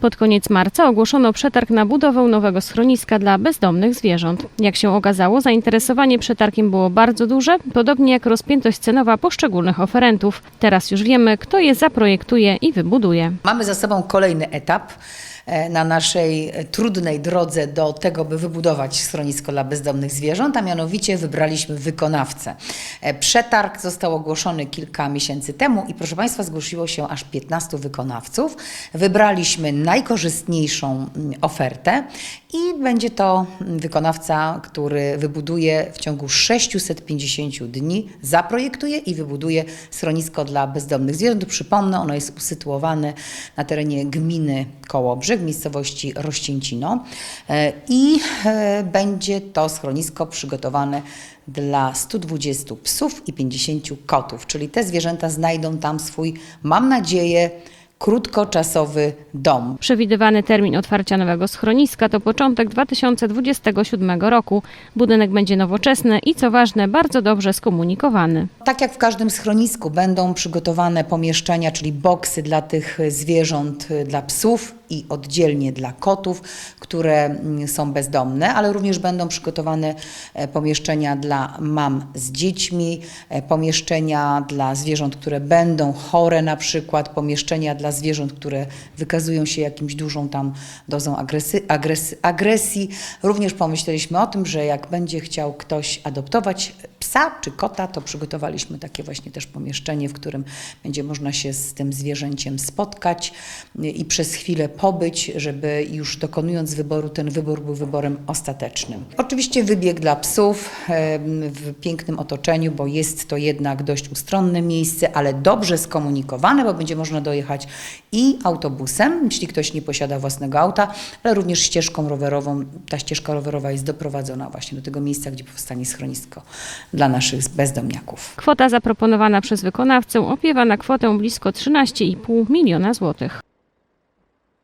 Pod koniec marca ogłoszono przetarg na budowę nowego schroniska dla bezdomnych zwierząt. Jak się okazało, zainteresowanie przetargiem było bardzo duże, podobnie jak rozpiętość cenowa poszczególnych oferentów. Teraz już wiemy, kto je zaprojektuje i wybuduje. Mamy za sobą kolejny etap na naszej e, trudnej drodze do tego, by wybudować schronisko dla bezdomnych zwierząt, a mianowicie wybraliśmy wykonawcę. E, Przetarg został ogłoszony kilka miesięcy temu i proszę Państwa, zgłosiło się aż 15 wykonawców. Wybraliśmy najkorzystniejszą mm, ofertę i będzie to mm, wykonawca, który wybuduje w ciągu 650 dni, zaprojektuje i wybuduje schronisko dla bezdomnych zwierząt. Przypomnę, ono jest usytuowane na terenie gminy Kołobrzeg, w miejscowości Rościęcino E, i e, będzie to schronisko przygotowane dla 120 psów i 50 kotów, czyli te zwierzęta znajdą tam swój, mam nadzieję, krótkoczasowy dom. Przewidywany termin otwarcia nowego schroniska to początek 2027 roku. Budynek będzie nowoczesny i co ważne, bardzo dobrze skomunikowany. Tak jak w każdym schronisku będą przygotowane pomieszczenia, czyli boksy dla tych zwierząt, y, dla psów i oddzielnie dla kotów, które mm, są bezdomne, ale również będą przygotowane e, pomieszczenia dla mam z dziećmi, e, pomieszczenia dla zwierząt, które będą chore na przykład, pomieszczenia dla zwierząt, które wykazują się jakimś dużą tam dozą agresy, agresy, agresji. Również pomyśleliśmy o tym, że jak będzie chciał ktoś adoptować psa czy kota, to przygotowaliśmy takie właśnie też pomieszczenie, w którym będzie można się z tym zwierzęciem spotkać i przez chwilę pobyć, żeby już dokonując wyboru, ten wybór był wyborem ostatecznym. Oczywiście wybieg dla psów w pięknym otoczeniu, bo jest to jednak dość ustronne miejsce, ale dobrze skomunikowane, bo będzie można dojechać i autobusem, jeśli ktoś nie posiada własnego auta, ale również ścieżką rowerową. Ta ścieżka rowerowa jest doprowadzona właśnie do tego miejsca, gdzie powstanie schronisko dla naszych bezdomniaków. Kwota zaproponowana przez wykonawcę opiewa na kwotę blisko 13,5 miliona złotych.